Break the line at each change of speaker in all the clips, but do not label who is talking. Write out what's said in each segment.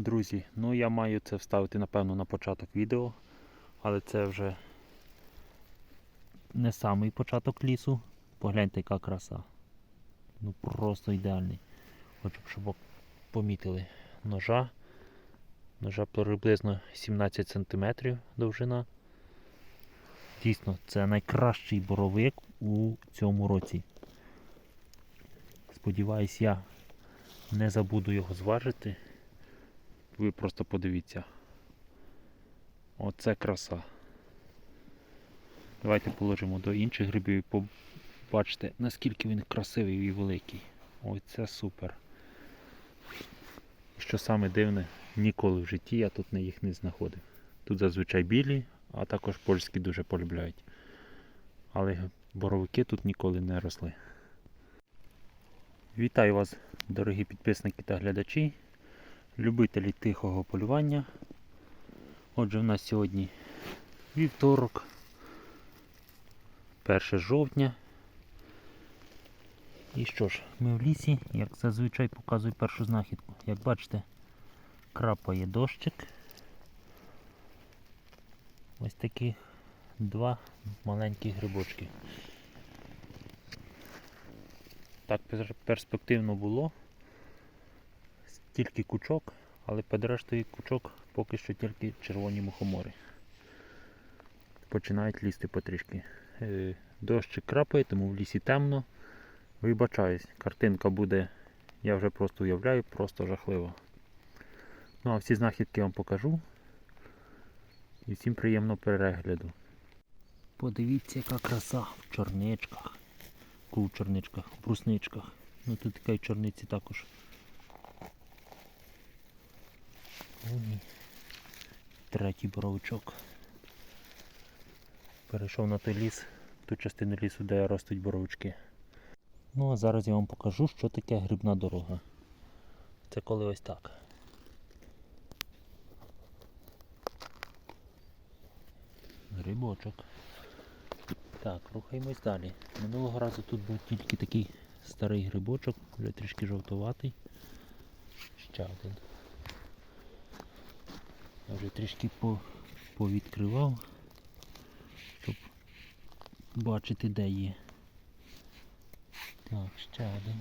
Друзі, ну я маю це вставити напевно на початок відео, але це вже не самий початок лісу. Погляньте, яка краса. Ну просто ідеальний. Хочу, щоб помітили ножа. Ножа приблизно 17 см довжина. Дійсно, це найкращий боровик у цьому році. Сподіваюсь, я не забуду його зважити. Ви просто подивіться. Оце краса. Давайте положимо до інших грибів і побачите, наскільки він красивий і великий. Ось це супер. Що саме дивне, ніколи в житті я тут не їх не знаходив. Тут зазвичай білі, а також польські дуже полюбляють. Але боровики тут ніколи не росли. Вітаю вас, дорогі підписники та глядачі, любителі тихого полювання. Отже, в нас сьогодні вівторок, 1 жовтня. І що ж, ми в лісі, як зазвичай показую першу знахідку. Як бачите, крапає дощик. Ось такі два маленькі грибочки. Так перспективно було. Стільки кучок, але під рештою кучок поки що тільки червоні мухомори. Починають лізти потрішки. Е, Дощик крапає, тому в лісі темно. Вибачаюсь, картинка буде, я вже просто уявляю, просто жахливо. Ну а всі знахідки вам покажу. І всім приємного перегляду. Подивіться, яка краса в чорничках. Ку в чорничках, в брусничках. Ну тут така й чорниці також. О. Третій боровичок. Перейшов на той ліс, ту частину лісу, де ростуть боровички. Ну а зараз я вам покажу, що таке грибна дорога. Це коли ось так. Грибочок. Так, рухаємось далі. Минулого разу тут був тільки такий старий грибочок, вже трішки жовтуватий. Ще один. Я вже трішки повідкривав, щоб бачити де є. Так, ще один.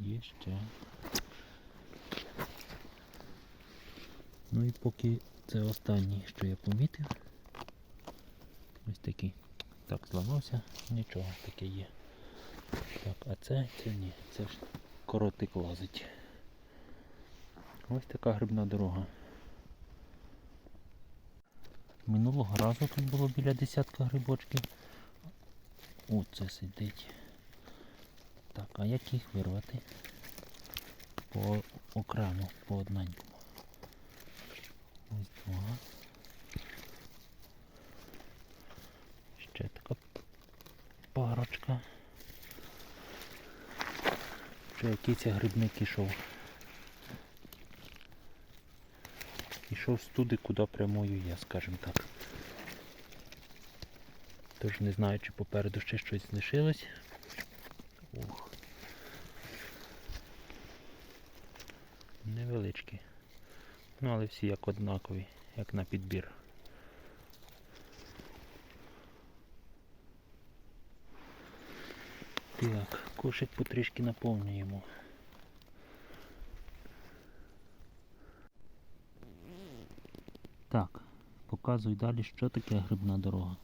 Є ще. Ну і поки це останній, що я помітив. Ось такий. Так, зламався, нічого таке є. Так, а це, це ні, це ж коротик лазить. Ось така грибна дорога. Минулого разу тут було біля десятка грибочків. О, це сидить. Так, а як їх вирвати? По окремо, по одненькому. Ось два. Ще така парочка. Що який це грибник ішов? Ішов з туди, куди прямую я, скажімо так. Тож не знаю, чи попереду ще щось лишилось. Ох. Невеличкі. Ну, але всі як однакові, як на підбір. Так, кошик потрішки наповнюємо. Так, показуй далі, що таке грибна дорога.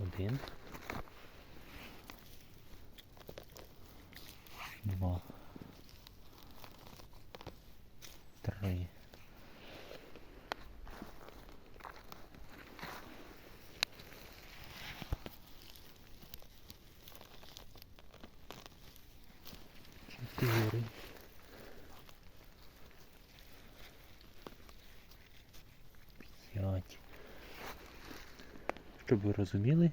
Один. Щоб ви розуміли,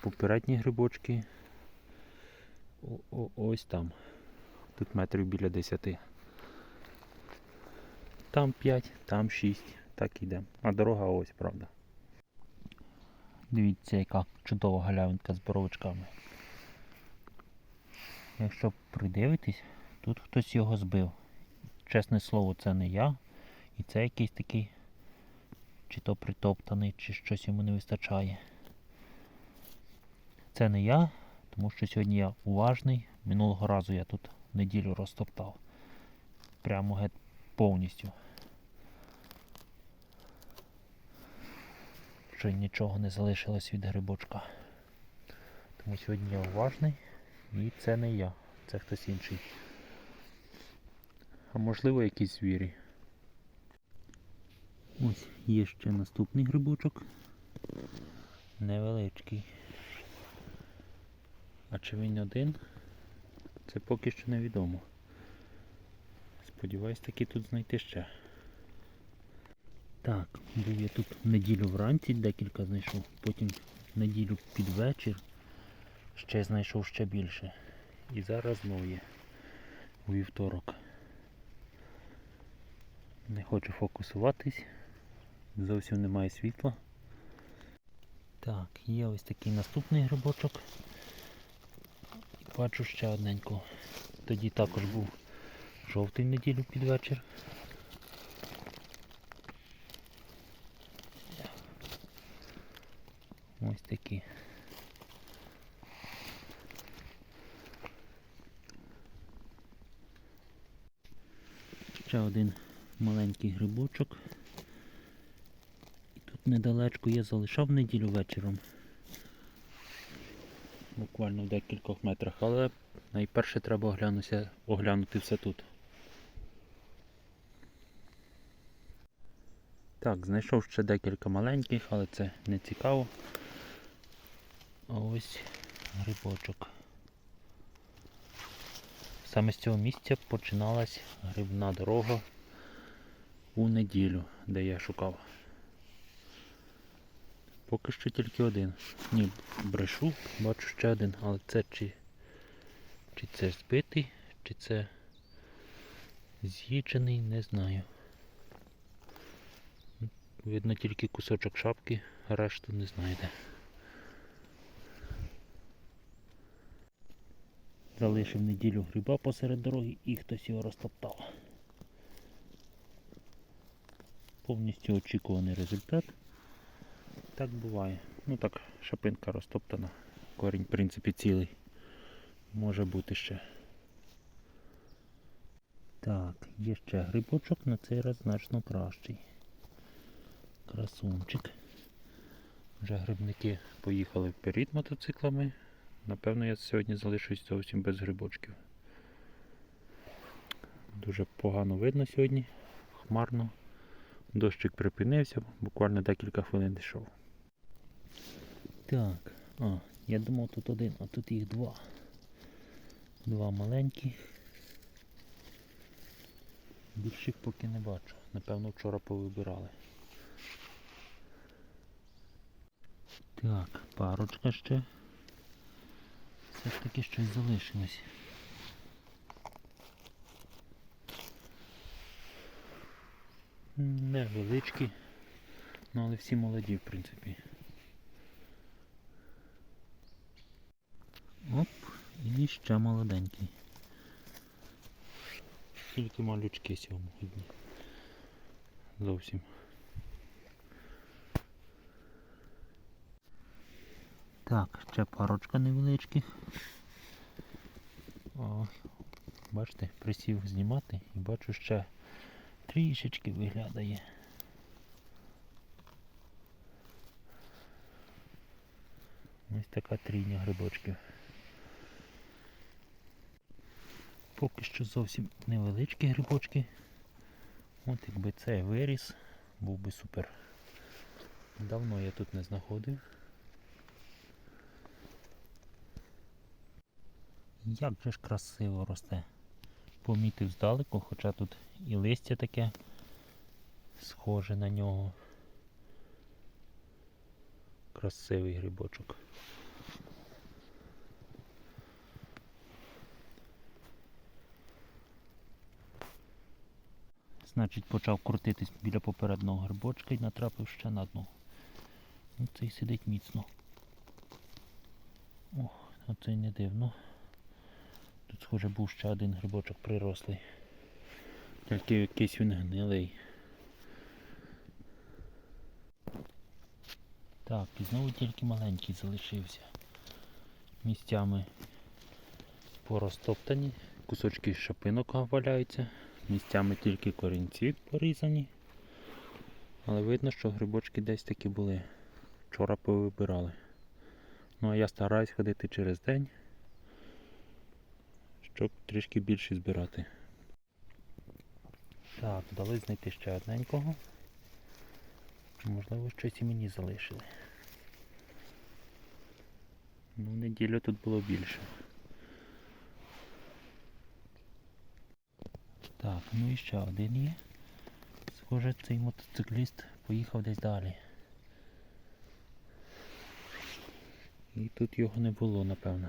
попередні грибочки о- о- ось там. Тут метрів біля 10. Там 5, там 6. Так іде. А дорога ось, правда. Дивіться, яка чудова галявинка з боровичками. Якщо придивитись, тут хтось його збив. Чесне слово, це не я. І це якийсь такий, чи то притоптаний, чи щось йому не вистачає. Це не я, тому що сьогодні я уважний. Минулого разу я тут неділю розтоптав. Прямо геть повністю. Що нічого не залишилось від грибочка. Тому сьогодні я уважний і це не я, це хтось інший. А можливо якісь звірі. Ось є ще наступний грибочок. Невеличкий. А чи він один? Це поки що невідомо. Сподіваюсь таки тут знайти ще. Так, був я тут в неділю вранці декілька знайшов, потім в неділю під вечір ще знайшов ще більше. І зараз знову є у вівторок. Не хочу фокусуватись, зовсім немає світла. Так, є ось такий наступний грибочок. Бачу ще одненького. Тоді також був жовтий неділю під вечір. Ось такі. Ще один маленький грибочок. Недалечко я залишав неділю вечором. Буквально в декількох метрах, але найперше треба оглянутися, оглянути все тут. Так, знайшов ще декілька маленьких, але це не цікаво. А ось грибочок. Саме з цього місця починалась грибна дорога у неділю, де я шукав. Поки що тільки один. Ні, брешу, бачу ще один, але це чи, чи це збитий, чи це з'їджений, не знаю. Видно тільки кусочок шапки, решту не знаю де. Залишив неділю гриба посеред дороги і хтось його розтоптав. Повністю очікуваний результат. Так буває. Ну так, шапинка розтоптана. Корінь, в принципі, цілий. Може бути ще. Так, є ще грибочок, на цей раз значно кращий. Красунчик. Вже грибники поїхали вперед мотоциклами. Напевно, я сьогодні залишусь зовсім без грибочків. Дуже погано видно сьогодні, хмарно. Дощик припинився, буквально декілька хвилин йшов. Так, а, я думав тут один, а тут їх два. Два маленькі. Більших поки не бачу. Напевно, вчора повибирали. Так, парочка ще. Все ж таки щось залишилось. Невеличкі, ну але всі молоді, в принципі. Оп, і ще молоденький. Тільки малючки сьогодні. Зовсім. Так, ще парочка невеличких. О, бачите, присів знімати і бачу ще трішечки виглядає. Ось така трійня грибочків. Поки що зовсім невеличкі грибочки. От якби це виріс, був би супер. Давно я тут не знаходив. Як же ж красиво росте. Помітив здалеку, хоча тут і листя таке схоже на нього. Красивий грибочок. Значить почав крутитись біля попереднього грибочка і натрапив ще на одну. Ну, цей сидить міцно. О, оцей не дивно. Тут, схоже, був ще один грибочок прирослий. Тільки якийсь він гнилий. Так, і знову тільки маленький залишився. Місцями порозтоптані, кусочки шапинок валяються, місцями тільки корінці порізані. Але видно, що грибочки десь такі були. Вчора повибирали. Ну а я стараюсь ходити через день, щоб трішки більше збирати. Так, вдалося знайти ще одненького. Можливо, щось і мені залишили. Ну, неділю тут було більше. Так, ну і ще один є. Схоже, цей мотоцикліст поїхав десь далі. І тут його не було, напевно.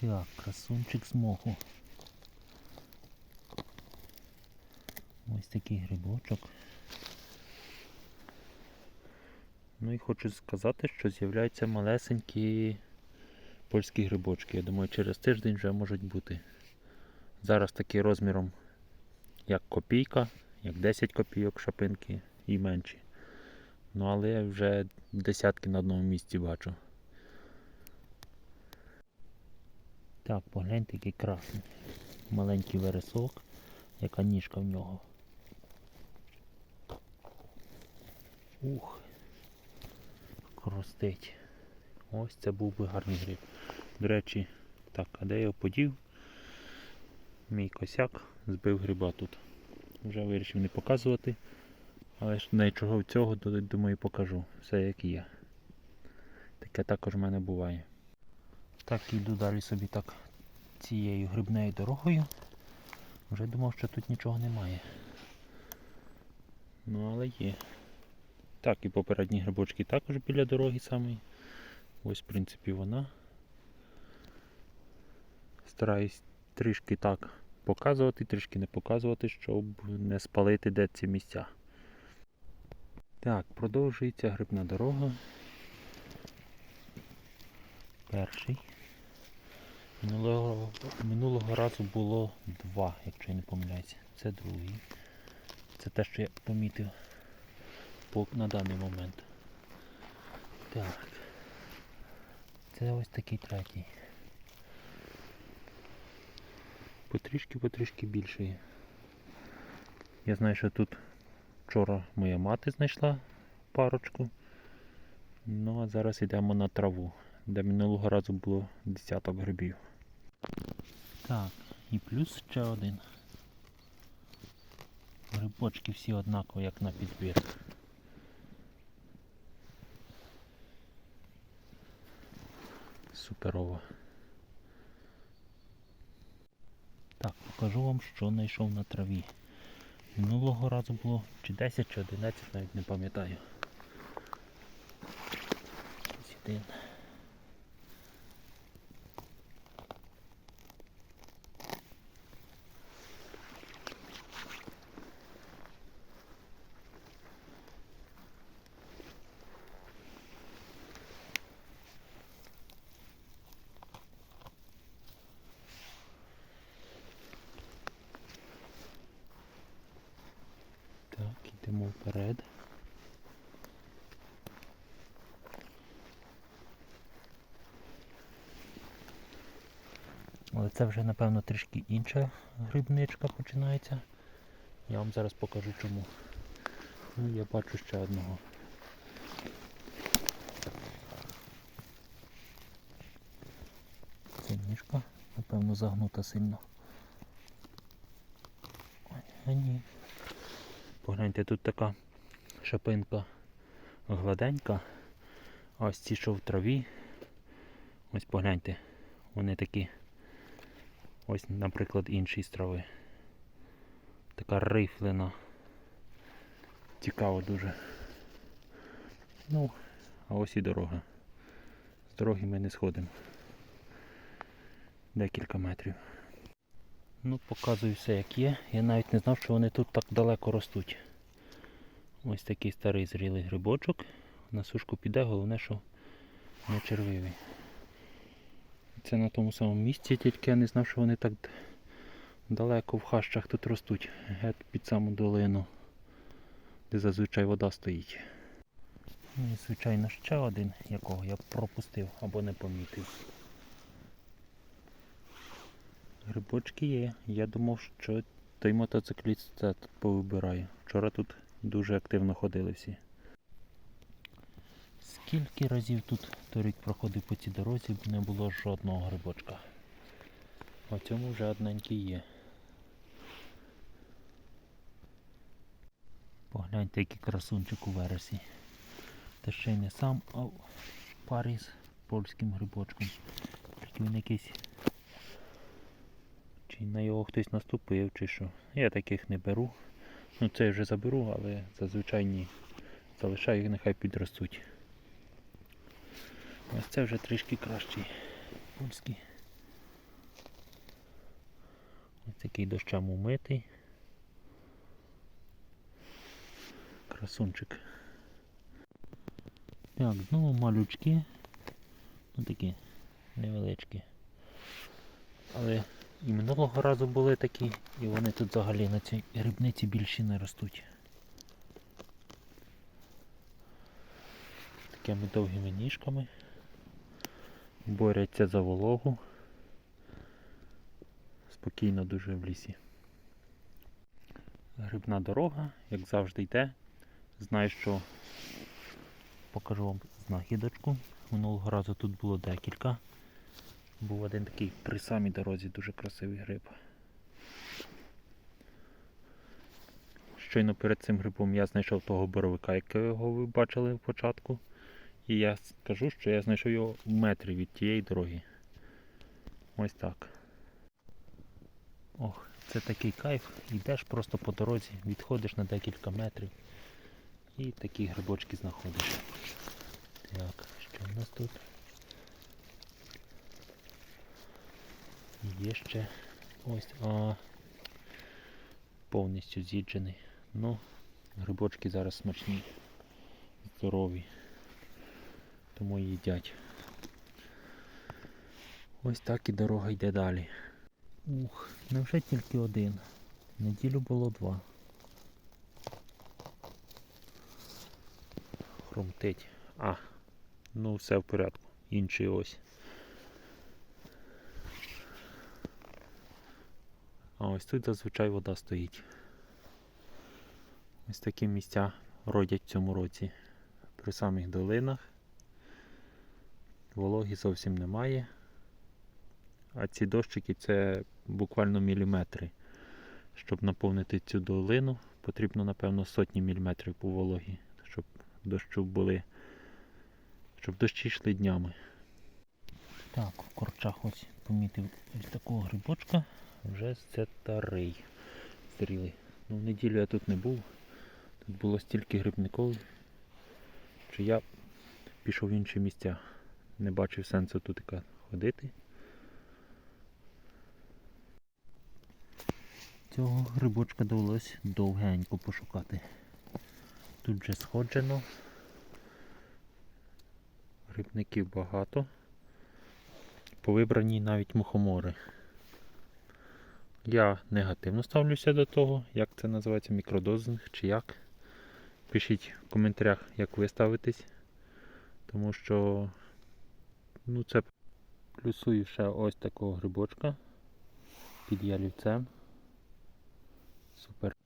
Так, красунчик з моху. Ось такий грибочок. Ну і хочу сказати, що з'являються малесенькі польські грибочки. Я думаю, через тиждень вже можуть бути. Зараз такі розміром як копійка, як 10 копійок шапинки і менші. Ну але я вже десятки на одному місці бачу. Так, погляньте, який красний. Маленький вересок, яка ніжка в нього. Ух, кростить. Ось це був би гарний гриб. До речі, так, а де я його подів? Мій косяк збив гриба тут. Вже вирішив не показувати. Але ж нічого цього, думаю, покажу. Все як є. Таке також в мене буває. Так, іду далі собі так цією грибною дорогою. Вже думав, що тут нічого немає. Ну, але є. Так, і попередні грибочки також біля дороги самої. Ось, в принципі, вона. Стараюсь трішки так показувати, трішки не показувати, щоб не спалити де ці місця. Так, продовжується грибна дорога. Перший. Минулого, минулого разу було два, якщо я не помиляюся. Це другий. Це те, що я помітив на даний момент. Так. Це ось такий третій. Потрішки-потрішки більше є. Я знаю, що тут вчора моя мати знайшла парочку. Ну а зараз йдемо на траву, де минулого разу було десяток грибів. Так, і плюс ще один. Грибочки всі однакові, як на підбір. Суперово. Так, покажу вам, що знайшов на траві. Минулого разу було чи 10, чи 11, навіть не пам'ятаю. Ось. Так, йдемо вперед. Але це вже напевно трішки інша грибничка починається. Я вам зараз покажу чому. Ну, я бачу ще одного. Це напевно, загнута сильно. А ні. Погляньте, тут така шапинка гладенька. А ось ці, що в траві. Ось погляньте, вони такі. Ось, наприклад, інші з трави. Така рифлена. Цікаво дуже. Ну, а ось і дорога. З дороги ми не сходимо. Декілька метрів. Ну, показую все як є. Я навіть не знав, що вони тут так далеко ростуть. Ось такий старий зрілий грибочок. На сушку піде, головне, що не червивий. Це на тому самому місці, тільки я не знав, що вони так далеко в хащах тут ростуть. Геть під саму долину, де зазвичай вода стоїть. Ну і звичайно ще один, якого я пропустив або не помітив. Грибочки є. Я думав, що той мотоцикліст це повибирає. Вчора тут дуже активно ходили всі. Скільки разів тут торік проходив по цій дорозі, не було жодного грибочка. В цьому вже одненький є. Погляньте, який красунчик у вересі. Та ще й не сам, а в парі з польським грибочком. Він якийсь. Чи на його хтось наступив, чи що. Я таких не беру. Ну цей вже заберу, але зазвичай ні. Залишаю їх, нехай підростуть. Ось це вже трішки кращий. Польський. Ось такий дощем умитий. Красунчик. Так, знову малючки. Ну такі невеличкі. Але і минулого разу були такі, і вони тут взагалі на цій грибниці більші не ростуть. Такими довгими ніжками. Борються за вологу. Спокійно дуже в лісі. Грибна дорога, як завжди йде. Знаю, що покажу вам знахідочку. Минулого разу тут було декілька. Був один такий при самій дорозі дуже красивий гриб. Щойно перед цим грибом я знайшов того боровика, якого ви бачили в початку. І я скажу, що я знайшов його в метрі від тієї дороги. Ось так. Ох, це такий кайф. Йдеш просто по дорозі, відходиш на декілька метрів і такі грибочки знаходиш. Так, що в нас тут? Є ще ось а, повністю з'їджений. Ну, грибочки зараз смачні, здорові, тому їдять. Ось так і дорога йде далі. Ух, невже тільки один. Неділю було два. Хрумтить. А, ну все в порядку. Інший ось. А ось тут зазвичай вода стоїть. Ось такі місця родять в цьому році. При самих долинах. Вологі зовсім немає. А ці дощики це буквально міліметри. Щоб наповнити цю долину, потрібно, напевно, сотні міліметрів по вологі, щоб дощу були, щоб дощі йшли днями. Так, в корчах ось помітив ось такого грибочка. Вже це старий зрілий. Ну, в неділю я тут не був. Тут було стільки грибників, що я пішов в інші місця. Не бачив сенсу тут ходити. Цього грибочка довелось довгенько пошукати. Тут вже сходжено. Грибників багато. Повибрані навіть мухомори. Я негативно ставлюся до того, як це називається мікродозинг чи як. Пишіть в коментарях, як ви ставитесь. Тому що ну це плюсую ще ось такого грибочка під ялівцем. Супер.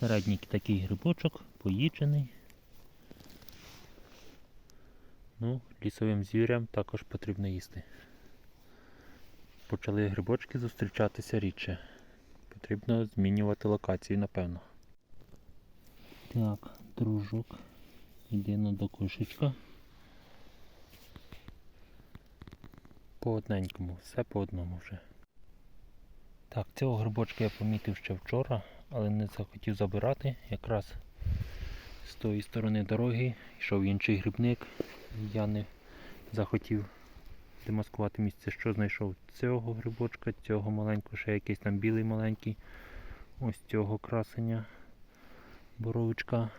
Середній такий грибочок, поїджений. Ну, лісовим звірям також потрібно їсти. Почали грибочки зустрічатися рідше. Потрібно змінювати локацію, напевно. Так, дружок. Йдемо до кошечка. По одненькому, все по одному вже. Так, цього грибочка я помітив ще вчора, але не захотів забирати. Якраз з тої сторони дороги йшов інший грибник. Я не захотів демаскувати місце, що знайшов цього грибочка, цього маленького, ще якийсь там білий маленький. Ось цього красення боровичка.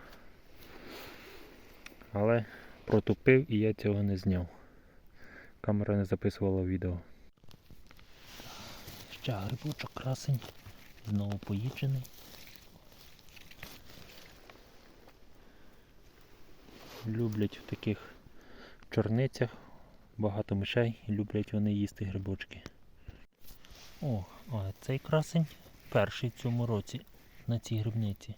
але протупив і я цього не зняв. Камера не записувала відео. Ще грибочок красень, знову поїджений. Люблять в таких чорницях багато мишей і люблять вони їсти грибочки. О, а цей красень перший в цьому році на цій грибниці.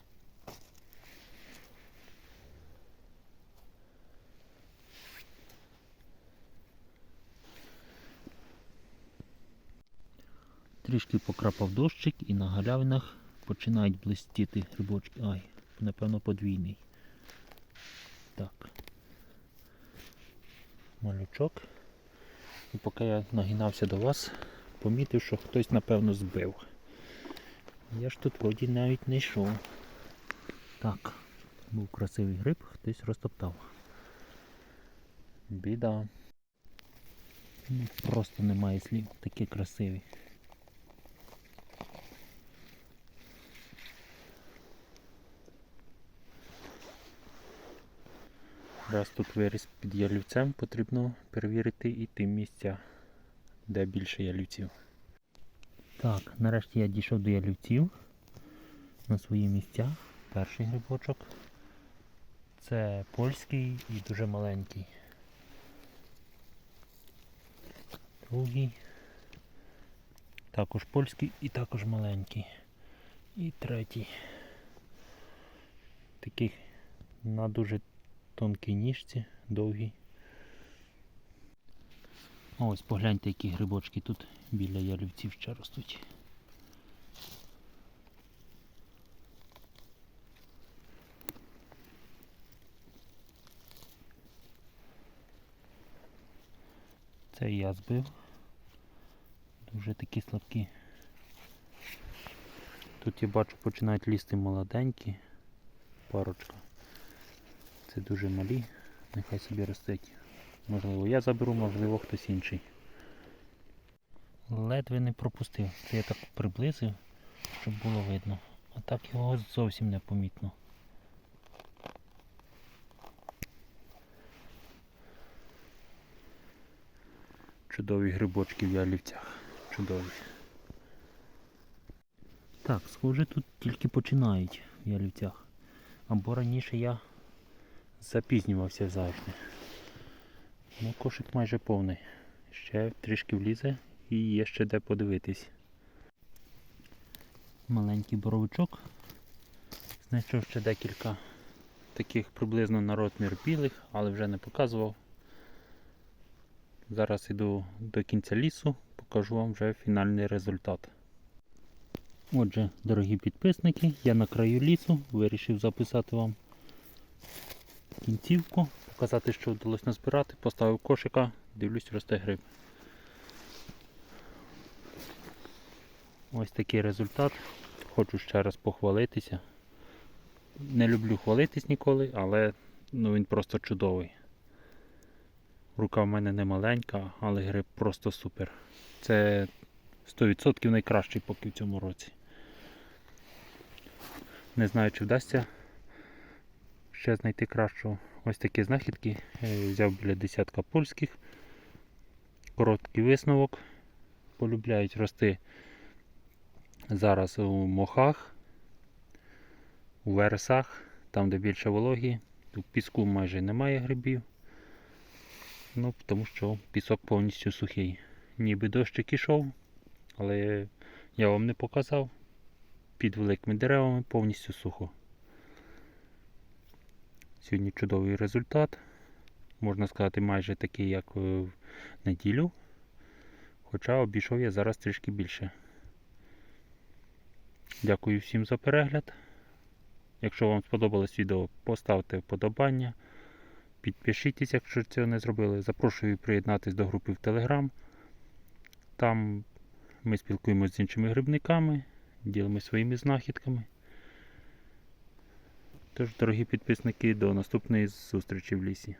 Трішки покрапав дощик і на галявинах починають блистіти грибочки. Ай, напевно, подвійний. Так. Малючок. І поки я нагинався до вас, помітив, що хтось, напевно, збив. Я ж тут вроді навіть не йшов. Так, був красивий гриб, хтось розтоптав. Біда. Ну, Просто немає слів, такі красиві. Раз тут виріс під ялівцем, потрібно перевірити і ті місця, де більше ялівців. Так, нарешті я дійшов до ялівців на свої місця. Перший грибочок. Це польський і дуже маленький. Другий. Також польський і також маленький. І третій. Такий на дуже тонкій ніжці, довгій. Ось погляньте, які грибочки тут біля ялівців ще ростуть. Це я збив. Дуже такі слабкі. Тут я бачу починають лізти молоденькі парочка. Це дуже малі, нехай собі ростуть. Можливо я заберу, можливо хтось інший. Ледве не пропустив. Це я так приблизив, щоб було видно. А так його зовсім не помітно. Чудові грибочки в ялівцях. Чудові. Так, схоже, тут тільки починають в ялівцях. Або раніше я запізнювався завжди. Ну, кошик майже повний. Ще трішки влізе і є ще де подивитись. Маленький боровичок. Знайшов ще декілька таких приблизно на розмір білих, але вже не показував. Зараз йду до кінця лісу, покажу вам вже фінальний результат. Отже, дорогі підписники, я на краю лісу вирішив записати вам кінцівку, показати, що вдалося назбирати, поставив кошика, дивлюсь, росте гриб. Ось такий результат. Хочу ще раз похвалитися. Не люблю хвалитись ніколи, але ну, він просто чудовий. Рука в мене не маленька, але гриб просто супер. Це 100% найкращий поки в цьому році. Не знаю, чи вдасться ще знайти кращого. Ось такі знахідки. Е, Взяв біля десятка польських. Короткий висновок. Полюбляють рости зараз у мохах, у вересах, там де більше вологі. У піску майже немає грибів. Ну, тому що пісок повністю сухий. Ніби дощик ішов, але я вам не показав. Під великими деревами повністю сухо. Сьогодні чудовий результат. Можна сказати, майже такий, як в неділю. Хоча обійшов я зараз трішки більше. Дякую всім за перегляд. Якщо вам сподобалось відео, поставте вподобання. Підпишіться, якщо цього не зробили. Запрошую приєднатися до групи в Telegram. Там ми спілкуємося з іншими грибниками, ділимося своїми знахідками. Тож, дорогі підписники, до наступної зустрічі в лісі.